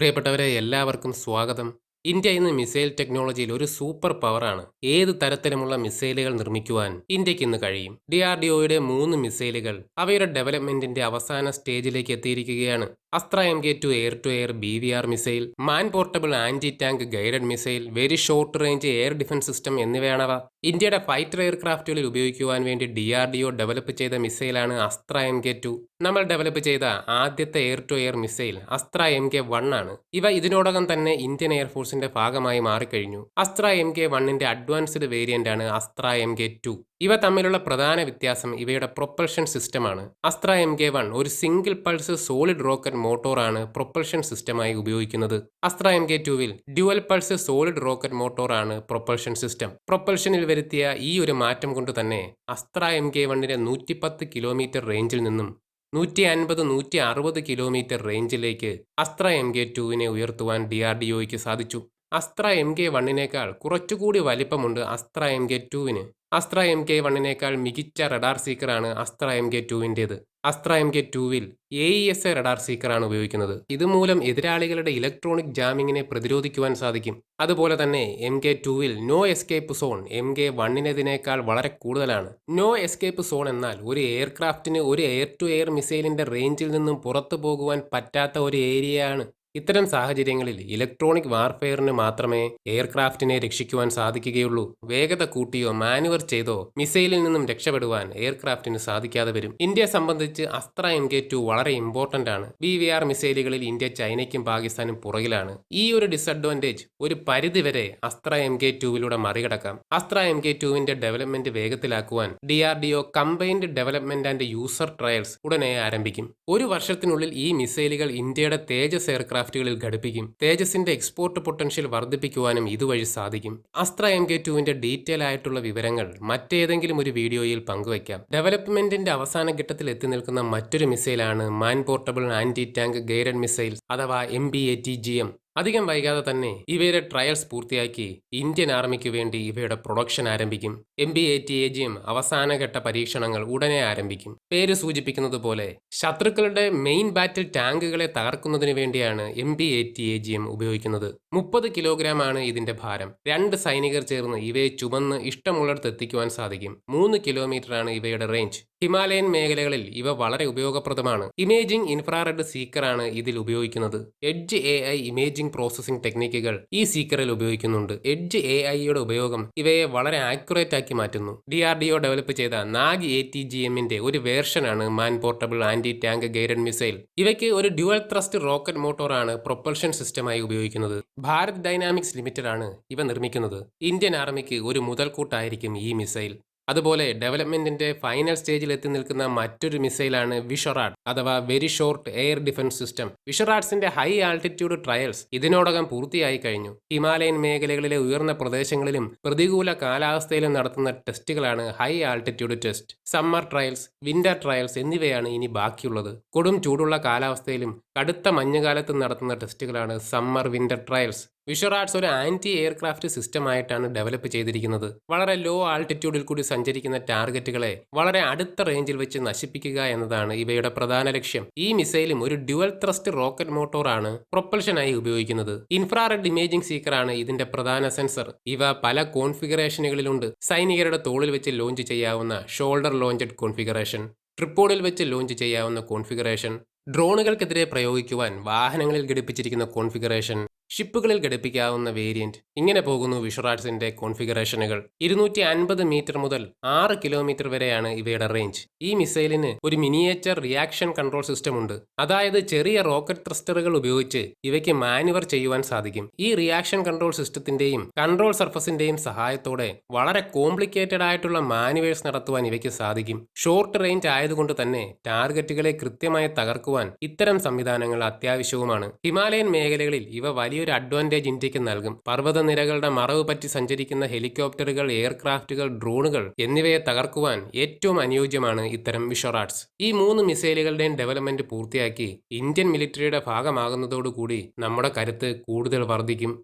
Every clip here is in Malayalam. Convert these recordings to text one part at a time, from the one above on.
പ്രിയപ്പെട്ടവരെ എല്ലാവർക്കും സ്വാഗതം. ഇന്ത്യ ഇന്ന് മിസൈൽ ടെക്നോളജിയിൽ ഒരു സൂപ്പർ പവറാണ്. ഏത് തരത്തിലുമുള്ള മിസൈലുകൾ നിർമ്മിക്കുവാൻ ഇന്ത്യയ്ക്ക് ഇന്ന് കഴിയും? ഡി ആർ ഡി ഒയുടെ മൂന്ന് മിസൈലുകൾ അവയുടെ ഡെവലപ്മെന്റിന്റെ അവസാന സ്റ്റേജിലേക്ക് എത്തിയിരിക്കുകയാണ്. Astra M K two air to air B V R missile man portable anti tank guided missile very short range air defence system എന്നിവയാണവ. ഇന്ത്യയുടെ ഫൈറ്റർ എയർക്രാഫ്റ്റുകളിൽ ഉപയോഗിക്കുവാൻ വേണ്ടി D R D O develop ചെയ്ത മിസൈലാണ് അസ്ത്ര എം കെ ടു നമ്മൾ ഡെവലപ്പ് ചെയ്ത ആദ്യത്തെ air to air missile Astra M K one ആണ്. ഇവ ഇതിനോടകം തന്നെ ഇന്ത്യൻ എയർഫോഴ്സിന്റെ ഭാഗമായി മാറിക്കഴിഞ്ഞു. അസ്ത്ര എം കെ വണ്ണിന്റെ അഡ്വാൻസ്ഡ് വേരിയന്റ് ആണ് അസ്ത്ര എം കെ ടു ഇവ തമ്മിലുള്ള പ്രധാന വ്യത്യാസം ഇവയുടെ പ്രൊപ്പൽഷൻ സിസ്റ്റമാണ് അസ്ത്ര എം കെ വൺ ഒരു സിംഗിൾ പൾസ് സോളിഡ് റോക്കറ്റ് മോട്ടോറാണ് പ്രൊപ്പൽഷൻ സിസ്റ്റമായി ഉപയോഗിക്കുന്നത്. അസ്ത്ര എം കെ ടുവിൽ ഡ്യുവൽ പൾസ് സോളിഡ് റോക്കറ്റ് മോട്ടോറാണ് പ്രൊപ്പൽഷൻ സിസ്റ്റം. പ്രൊപ്പൽഷനിൽ വരുത്തിയ ഈ ഒരു മാറ്റം കൊണ്ട് തന്നെ അസ്ത്ര എം കെ വണ്ണിന്റെ നൂറ്റിപ്പത്ത് കിലോമീറ്റർ റേഞ്ചിൽ നിന്നും നൂറ്റി അൻപത് നൂറ്റി അറുപത് കിലോമീറ്റർ റേഞ്ചിലേക്ക് അസ്ത്ര എം കെ ടുവിനെ ഉയർത്തുവാൻ ഡി ആർ ഡി ഒയ്ക്ക് സാധിച്ചു. അസ്ത്ര എം കെ വണ്ണിനേക്കാൾ കുറച്ചുകൂടി വലിപ്പമുണ്ട് അസ്ത്ര എം കെ ടുവിന് അസ്ത്ര എം കെ വണ്ണിനേക്കാൾ മികച്ച റഡാർ സീക്കറാണ് അസ്ത്ര എം കെ ടുവിന്റേത് അസ്ത്ര എം കെ ടുവിൽ A E S A radar സീക്കറാണ് ഉപയോഗിക്കുന്നത്. ഇതുമൂലം എതിരാളികളുടെ ഇലക്ട്രോണിക് ജാമിങ്ങിനെ പ്രതിരോധിക്കുവാൻ സാധിക്കും. അതുപോലെ തന്നെ എം കെ ടുവിൽ no escape zone M K വണ്ണിനതിനേക്കാൾ വളരെ കൂടുതലാണ്. നോ എസ്കേപ്പ് സോൺ എന്നാൽ ഒരു എയർക്രാഫ്റ്റിന് ഒരു എയർ ടു എയർ മിസൈലിന്റെ റേഞ്ചിൽ നിന്നും പുറത്തു പോകുവാൻ പറ്റാത്ത ഒരു ഏരിയയാണ് ഇത്തരം സാഹചര്യങ്ങളിൽ ഇലക്ട്രോണിക് വാർഫെയറിന് മാത്രമേ എയർക്രാഫ്റ്റിനെ രക്ഷിക്കുവാൻ സാധിക്കുകയുള്ളൂ. വേഗത കൂട്ടിയോ മാനുവർ ചെയ്തോ മിസൈലിൽ നിന്നും രക്ഷപ്പെടുവാൻ എയർക്രാഫ്റ്റിന് സാധിക്കാതെ വരും. ഇന്ത്യ സംബന്ധിച്ച് അസ്ത്ര എം കെ ടു വളരെ ഇമ്പോർട്ടന്റ് ആണ്. ബി വി ആർ മിസൈലുകളിൽ ഇന്ത്യ ചൈനയ്ക്കും പാകിസ്ഥാനും പുറകിലാണ്. ഈ ഒരു ഡിസഡ്വാന്റേജ് ഒരു പരിധിവരെ അസ്ത്ര എം കെ ടുവിലൂടെ മറികടക്കാം. അസ്ത്ര എം കെ ടുവിന്റെ development വേഗത്തിലാക്കുവാൻ D R D O combined development and user trials ഉടനെ ആരംഭിക്കും. ഒരു വർഷത്തിനുള്ളിൽ ഈ മിസൈലുകൾ ഇന്ത്യയുടെ തേജസ് എയർക്രാഫ്റ്റ് എയർക്രാഫ്റ്റുകളിൽ ഘടിപ്പിക്കും. തേജസിന്റെ എക്സ്പോർട്ട് പൊട്ടൻഷ്യൽ വർദ്ധിപ്പിക്കുവാനും ഇതുവഴി സാധിക്കും. അസ്ത്ര എം കെ ടുവിന്റെ ഡീറ്റെയിൽ ആയിട്ടുള്ള വിവരങ്ങൾ മറ്റേതെങ്കിലും ഒരു വീഡിയോയിൽ പങ്കുവയ്ക്കാം. ഡെവലപ്മെന്റിന്റെ അവസാന ഘട്ടത്തിൽ എത്തി നിൽക്കുന്ന മറ്റൊരു മിസൈലാണ് man portable anti tank guided missile അഥവാ M B A T G M അധികം വൈകാതെ തന്നെ ഇവയുടെ ട്രയൽസ് പൂർത്തിയാക്കി ഇന്ത്യൻ ആർമിക്ക് വേണ്ടി ഇവയുടെ പ്രൊഡക്ഷൻ ആരംഭിക്കും. M B A T A G M അവസാനഘട്ട പരീക്ഷണങ്ങൾ ഉടനെ ആരംഭിക്കും. പേര് സൂചിപ്പിക്കുന്നത് പോലെ ശത്രുക്കളുടെ മെയിൻ ബാറ്റിൽ ടാങ്കുകളെ തകർക്കുന്നതിന് വേണ്ടിയാണ് M B A T A G M ഉപയോഗിക്കുന്നത്. മുപ്പത് കിലോഗ്രാം ആണ് ഇതിന്റെ ഭാരം. രണ്ട് സൈനികർ ചേർന്ന് ഇവയെ ചുമന്ന് ഇഷ്ടമുള്ളിടത്ത് എത്തിക്കുവാൻ സാധിക്കും. മൂന്ന് കിലോമീറ്റർ ആണ് ഇവയുടെ റേഞ്ച് ഹിമാലയൻ മേഖലകളിൽ ഇവ വളരെ ഉപയോഗപ്രദമാണ്. ഇമേജിംഗ് ഇൻഫ്രാറെഡ് സീക്കറാണ് ഇതിൽ ഉപയോഗിക്കുന്നത്. Edge A I imaging processing ടെക്നിക്കുകൾ ഈ സീക്കറിൽ ഉപയോഗിക്കുന്നുണ്ട്. എഡ്ജ് എ ഐയുടെ ഉപയോഗം ഇവയെ വളരെ ആക്യുറേറ്റ് ആക്കി മാറ്റുന്നു. D R D O develop ചെയ്ത നാഗ് എ ടി ജി എമ്മിന്റെ ഒരു വേർഷനാണ് man portable anti tank guided missile. ഇവയ്ക്ക് ഒരു ഡ്യുവൽ ത്രസ്റ്റ് റോക്കറ്റ് മോട്ടോറാണ് പ്രൊപ്പൽഷൻ സിസ്റ്റമായി ഉപയോഗിക്കുന്നത്. ഭാരത് ഡൈനാമിക്സ് ലിമിറ്റഡ് ആണ് ഇവ നിർമ്മിക്കുന്നത്. ഇന്ത്യൻ ആർമിക്ക് ഒരു മുതൽക്കൂട്ടായിരിക്കും ഈ മിസൈൽ. അതുപോലെ ഡെവലപ്മെന്റിന്റെ ഫൈനൽ സ്റ്റേജിൽ എത്തി നിൽക്കുന്ന മറ്റൊരു മിസൈലാണ് വിഷറാഡ് അഥവാ very short air defence system. വിഷറാഡ്സിന്റെ high altitude trials ഇതിനോടകം പൂർത്തിയായി കഴിഞ്ഞു. ഹിമാലയൻ മേഖലകളിലെ ഉയർന്ന പ്രദേശങ്ങളിലും പ്രതികൂല കാലാവസ്ഥയിലും നടത്തുന്ന ടെസ്റ്റുകളാണ് high altitude test. Summer trials winter trials എന്നിവയാണ് ഇനി ബാക്കിയുള്ളത്. കൊടും ചൂടുള്ള കാലാവസ്ഥയിലും കടുത്ത മഞ്ഞുകാലത്ത് നടത്തുന്ന ടെസ്റ്റുകളാണ് സമ്മർ വിന്റർ ട്രയൽസ്. വിഷറാഡ്സ് ഒരു ആന്റി എയർക്രാഫ്റ്റ് സിസ്റ്റം ആയിട്ടാണ് ഡെവലപ്പ് ചെയ്തിരിക്കുന്നത്. വളരെ ലോ ആൾട്ടിറ്റ്യൂഡിൽ കൂടി സഞ്ചരിക്കുന്ന ടാർഗറ്റുകളെ വളരെ അടുത്ത റേഞ്ചിൽ വെച്ച് നശിപ്പിക്കുക എന്നതാണ് ഇവയുടെ പ്രധാന ലക്ഷ്യം. ഈ മിസൈലും ഒരു ഡ്യുവൽ ത്രസ്റ്റ് റോക്കറ്റ് മോട്ടോറാണ് പ്രൊപ്പൽഷനായി ഉപയോഗിക്കുന്നത്. ഇൻഫ്രാറെഡ് ഇമേജിംഗ് സീക്കറാണ് ഇതിന്റെ പ്രധാന സെൻസർ. ഇവ പല കോൺഫിഗറേഷനുകളിലുണ്ട്. സൈനികരുടെ തോളിൽ വെച്ച് ലോഞ്ച് ചെയ്യാവുന്ന ഷോൾഡർ ലോഞ്ചഡ് കോൺഫിഗറേഷൻ ട്രിപ്പോഡിൽ വെച്ച് ലോഞ്ച് ചെയ്യാവുന്ന കോൺഫിഗറേഷൻ ഡ്രോണുകൾക്കെതിരെ പ്രയോഗിക്കുവാൻ വാഹനങ്ങളിൽ ഘടിപ്പിച്ചിരിക്കുന്ന കോൺഫിഗറേഷൻ ഷിപ്പുകളിൽ ഘടിപ്പിക്കാവുന്ന വേരിയന്റ് ഇങ്ങനെ പോകുന്നു വിഷറാഡ്സിന്റെ കോൺഫിഗറേഷനുകൾ. ഇരുന്നൂറ്റി അൻപത് മീറ്റർ മുതൽ ആറ് കിലോമീറ്റർ വരെയാണ് ഇവയുടെ റേഞ്ച്. ഈ മിസൈലിന് ഒരു മിനിയേച്ചർ റിയാക്ഷൻ കൺട്രോൾ സിസ്റ്റം ഉണ്ട്. അതായത് ചെറിയ റോക്കറ്റ് ത്രസ്റ്ററുകൾ ഉപയോഗിച്ച് ഇവയ്ക്ക് മാനുവർ ചെയ്യുവാൻ സാധിക്കും. ഈ റിയാക്ഷൻ കൺട്രോൾ സിസ്റ്റത്തിന്റെയും കൺട്രോൾ സർഫസിന്റെയും സഹായത്തോടെ വളരെ കോംപ്ലിക്കേറ്റഡ് ആയിട്ടുള്ള മാനുവേഴ്സ് നടത്തുവാൻ ഇവയ്ക്ക് സാധിക്കും. ഷോർട്ട് റേഞ്ച് ആയതുകൊണ്ട് തന്നെ ടാർഗറ്റുകളെ കൃത്യമായി തകർക്കുവാൻ ഇത്തരം സംവിധാനങ്ങൾ അത്യാവശ്യവുമാണ്. ഹിമാലയൻ മേഖലകളിൽ ഇവ വലിയ വലിയൊരു അഡ്വാന്റേജ് ഇന്ത്യയ്ക്ക് നൽകും. പർവതനിരകളുടെ മറവ് പറ്റി സഞ്ചരിക്കുന്ന ഹെലികോപ്റ്ററുകൾ എയർക്രാഫ്റ്റുകൾ ഡ്രോണുകൾ എന്നിവയെ തകർക്കുവാൻ ഏറ്റവും അനുയോജ്യമാണ് ഇത്തരം വിഷറാട്സ് ഈ മൂന്ന് മിസൈലുകളുടെയും ഡെവലപ്മെന്റ് പൂർത്തിയാക്കി ഇന്ത്യൻ മിലിറ്ററിയുടെ ഭാഗമാകുന്നതോടുകൂടി നമ്മുടെ കരുത്ത് കൂടുതൽ വർദ്ധിക്കും.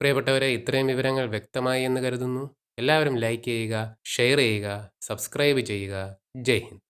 പ്രിയപ്പെട്ടവരെ ഇത്രയും വിവരങ്ങൾ വ്യക്തമായി എന്ന് കരുതുന്നു. എല്ലാവരും ലൈക്ക് ചെയ്യുക ഷെയർ ചെയ്യുക സബ്സ്ക്രൈബ് ചെയ്യുക. ജയ് ഹിന്ദ്.